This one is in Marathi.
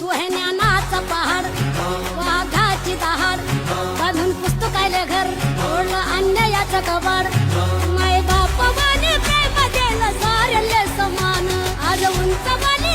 तू हे ज्ञानाचा पहाड वाघाची दहाड बांधून पुस्तकायले घर ओढलं अन्यायाचं कबाड. माय बाप बाने प्रेम दिलं सारे समान. आज उंच बाली